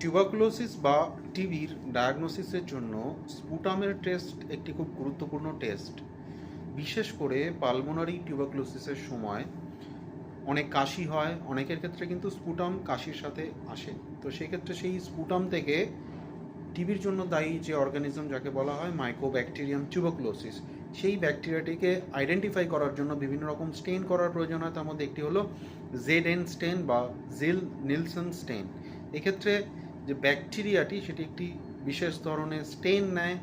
Tuberculosis বা টিবির ডায়াগনোসিসের জন্য স্পুটামের test একটি খুব গুরুত্বপূর্ণ টেস্ট বিশেষ করে পালমোনারি টিউবাকুলোসিসের সময় অনেক কাশি হয়, অনেকের ক্ষেত্রে কিন্তু স্পুটাম কাশির সাথে আসে। তো সেক্ষেত্রে সেই স্পুটাম থেকে টিবির জন্য দায়ী যে অর্গানিজম যাকে বলা হয় মাইক্রোব্যাকটেরিয়াম টিউবাকুলোসিস সেই ব্যাকটেরিয়াটিকে আইডেন্টিফাই করার জন্য বিভিন্ন রকম স্টেন করার প্রয়োজন হয় তার মধ্যে একটি হলো জেড এন স্টেন বা জিল নিলসন স্টেন এক্ষেত্রে যে ব্যাকটেরিয়াটি সেটি একটি বিশেষ ধরনের স্টেন নেয়,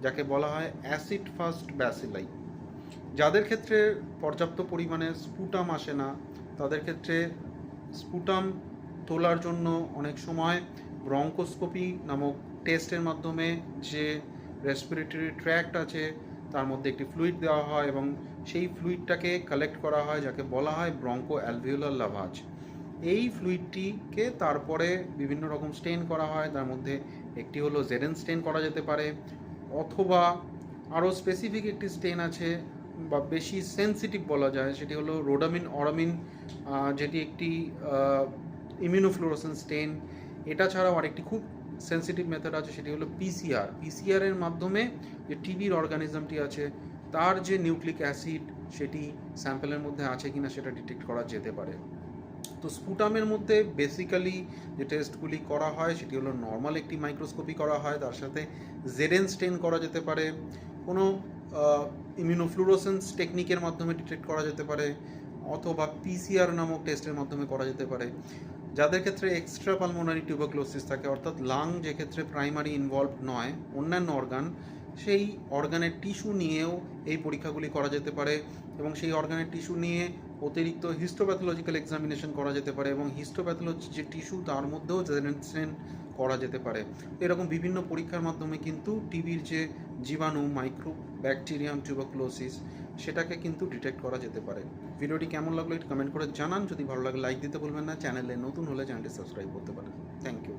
যাকে বলা হয় অ্যাসিড ফার্স্ট ব্যাসিলাই। যাদের ক্ষেত্রে পর্যাপ্ত পরিমাণে স্পুটাম আসে না, তাদের ক্ষেত্রে স্পুটাম তোলার জন্য অনেক সময় ব্রঙ্কোস্কোপি নামক টেস্টের মাধ্যমে যে রেসপিরেটরি ট্র্যাক্ট আছে, তার মধ্যে একটি ফ্লুইড দেওয়া হয় এবং সেই ফ্লুইডটাকে কালেক্ট করা হয়, যাকে বলা হয় ব্রঙ্কো অ্যালভিওলার লাভাজ। এই ফ্লুইডটিকে তারপরে বিভিন্ন রকম স্টেন করা হয়। তার মধ্যে একটি হলো জেডেন স্টেন করা যেতে পারে অথবা আরও স্পেসিফিক একটি স্টেন আছে বা বেশি সেনসিটিভ বলা যায়, সেটি হলো রোডামিন অরামিন যেটি একটি ইমিউনোফ্লোরোসেন স্টেন এটা ছাড়াও আরেকটি খুব সেনসিটিভ মেথড আছে, সেটি হলো পিসিআর পিসিআরের মাধ্যমে যে টিবির অর্গানিজমটি আছে, তার যে নিউক্লিক অ্যাসিড সেটি স্যাম্পেলের মধ্যে আছে কিনা সেটা ডিটেক্ট করা যেতে পারে। তো স্পুটামের মধ্যে বেসিক্যালি যে টেস্টগুলি করা হয়, সেটি হলো নর্মাল একটি মাইক্রোস্কোপি করা হয়, তার সাথে জেডেন স্টেন করা যেতে পারে, কোনো ইমিউনোফ্লুরোসেন্স টেকনিকের মাধ্যমে ডিটেক্ট করা যেতে পারে, অথবা পিসিআর নামক টেস্টের মাধ্যমে করা যেতে পারে। যাদের ক্ষেত্রে এক্সট্রা পালমোনারি টিউবাক্লোসিস থাকে, অর্থাৎ লাং যে ক্ষেত্রে প্রাইমারি ইনভলভ নয়, অন্যান্য অর্গান সেই অর্গানের টিস্যু নিয়েও এই পরীক্ষাগুলি করা যেতে পারে এবং সেই অর্গানের টিস্যু নিয়ে অতিরিক্ত হিস্টোপ্যাথোলজিক্যাল এক্সামিনেশন করা যেতে পারে এবং হিস্টোপ্যাথোলজি যে টিস্যু তার মধ্যেও জেনেন করা যেতে পারে। এরকম বিভিন্ন পরীক্ষার মাধ্যমে কিন্তু টিবির যে জীবাণু মাইক্রো ব্যাকটেরিয়াম টিউবাকুলোসিস সেটাকে কিন্তু ডিটেক্ট করা যেতে পারে। ভিডিওটি কেমন লাগল একটু কমেন্ট করে জানান। যদি ভালো লাগে লাইক দিতে বলবেন না। চ্যানেলে নতুন হলে চ্যানেলটি সাবস্ক্রাইব করতে পারেন। Thank you